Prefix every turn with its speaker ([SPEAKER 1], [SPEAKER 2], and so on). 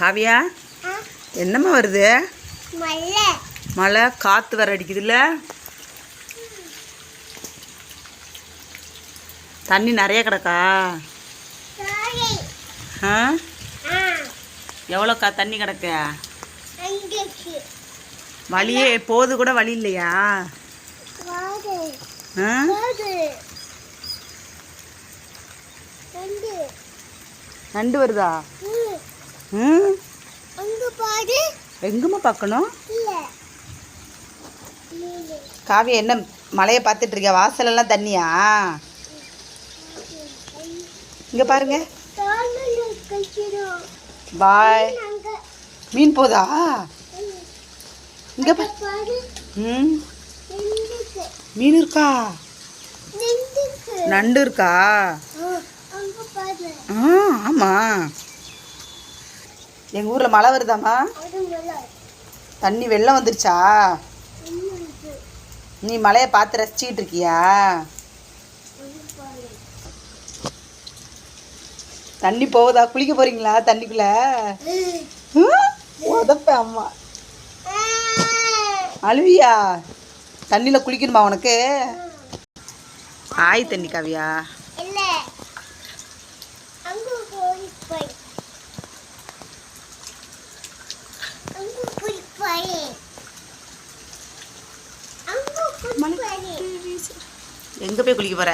[SPEAKER 1] காவியா என்னம்மா வருது? மழை. காற்று வர அடிக்குதுல்ல? தண்ணி நிறைய கிடக்கா? ஆ? எவ்வளோக்கா தண்ணி கிடக்கு? வழியே போது கூட வழி இல்லையா? நண்டு வருதா? எங்கம்மா பார்க்கணும்? காவியா என்ன மழையை பார்த்துட்டு இருக்கியா வாசலெல்லாம் தண்ணியா? இங்கே பாருங்க. பாய். மீன் போதா? இங்கே
[SPEAKER 2] பாரு.
[SPEAKER 1] ம். மீன் இருக்கா? நண்டு இருக்கா?
[SPEAKER 2] ஆ
[SPEAKER 1] ஆமாம் எங்கள் ஊரில் மழை வருதாம்மா? தண்ணி வெள்ளம் வந்துருச்சா? நீ மழையை பார்த்து ரசிச்சிக்கிட்டு இருக்கியா? தண்ணி போகுதா? குளிக்க போறீங்களா தண்ணிக்குள்ள? உதப்பேன் அம்மா. அழுவியா? தண்ணியில் குளிக்கணுமா உனக்கு? ஆய் தண்ணி காவியா
[SPEAKER 2] இல்ல அங்க போய் போய் அங்க போய் போய் அங்க போய் போய்
[SPEAKER 1] எங்கே போய் குளிக்க போற?